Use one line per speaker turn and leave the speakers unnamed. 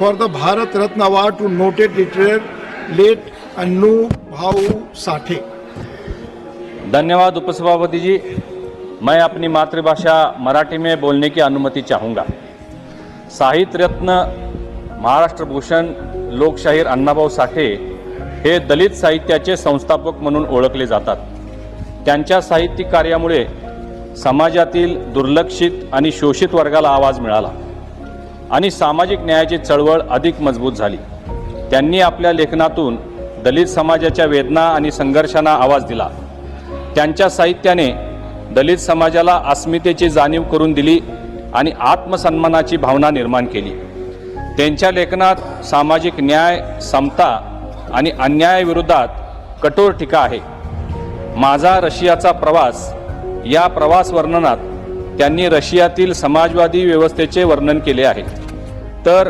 for the Bharat Ratna Award to noted literary late Annu Bhau Sathe
धन्यवाद उपसभापति जी। मैं अपनी मातृभाषा मराठी में बोलने की अनुमति चाहूँगा। साहित्य रत्न महाराष्ट्र भूषण लोकशाहीर अण्णाभाऊ साठे हे दलित साहित्याचे संस्थापक म्हणून ओळखले जातात। त्यांच्या साहित्यिक कार्यामुळे समाजातील दुर्लक्षित आणि शोषित वर्गाला आवाज मिळाला। आणि सामाजिक न्यायाची चळवळ अधिक मजबूत झाली. त्यांनी आपल्या लेखनातून दलित समाजाच्या वेदना आणि संघर्षांना आवाज दिला. त्यांच्या साहित्याने दलित समाजाला अस्मितेची जाणीव करून दिली आणि आत्मसन्मानाची भावना निर्माण केली. त्यांच्या लेखनात सामाजिक न्याय समता आणि अन्यायाविरोधात कठोर टीका आहे. माझा रशियाचा प्रवास या प्रवास वर्णनात त्यांनी रशियातील समाजवादी व्यवस्थेचे वर्णन केले आहे. तर